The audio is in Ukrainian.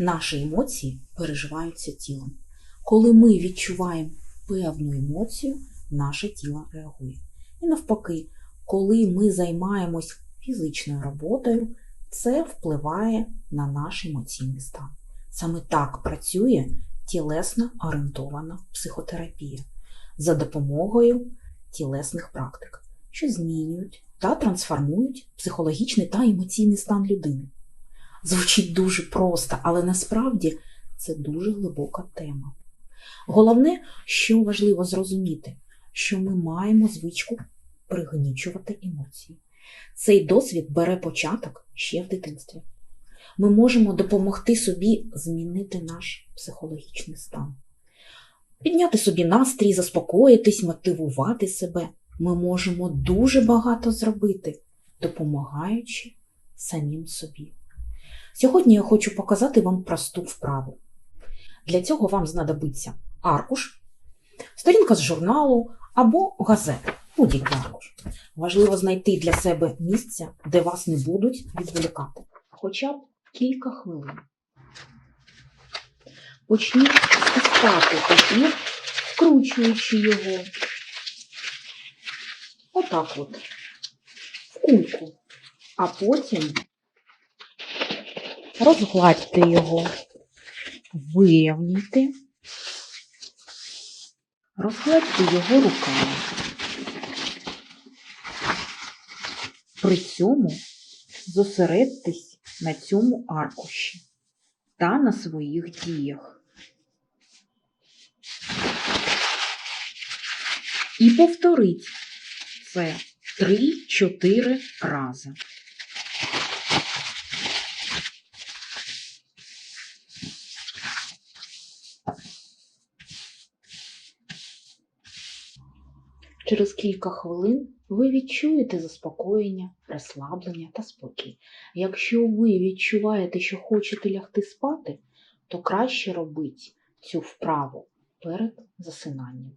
Наші емоції переживаються тілом. Коли ми відчуваємо певну емоцію, наше тіло реагує. І навпаки, коли ми займаємось фізичною роботою, це впливає на наш емоційний стан. Саме так працює тілесно орієнтована психотерапія за допомогою тілесних практик, що змінюють та трансформують психологічний та емоційний стан людини. Звучить дуже просто, але насправді це дуже глибока тема. Головне, що важливо зрозуміти, що ми маємо звичку пригнічувати емоції. Цей досвід бере початок ще в дитинстві. Ми можемо допомогти собі змінити наш психологічний стан, підняти собі настрій, заспокоїтись, мотивувати себе. Ми можемо дуже багато зробити, допомагаючи самим собі. Сьогодні я хочу показати вам просту вправу. Для цього вам знадобиться аркуш, сторінка з журналу або газета, будь-який аркуш. Важливо знайти для себе місце, де вас не будуть відволікати. Хоча б кілька хвилин. Почніть стискати папір, вкручуючи його. Отак от, в кульку. А потім розгладьте його, вирівняйте, розгладьте його руками. При цьому зосередьтесь на цьому аркуші та на своїх діях. І повторіть це 3-4 рази. Через кілька хвилин ви відчуєте заспокоєння, розслаблення та спокій. Якщо ви відчуваєте, що хочете лягти спати, то краще робіть цю вправу перед засинанням.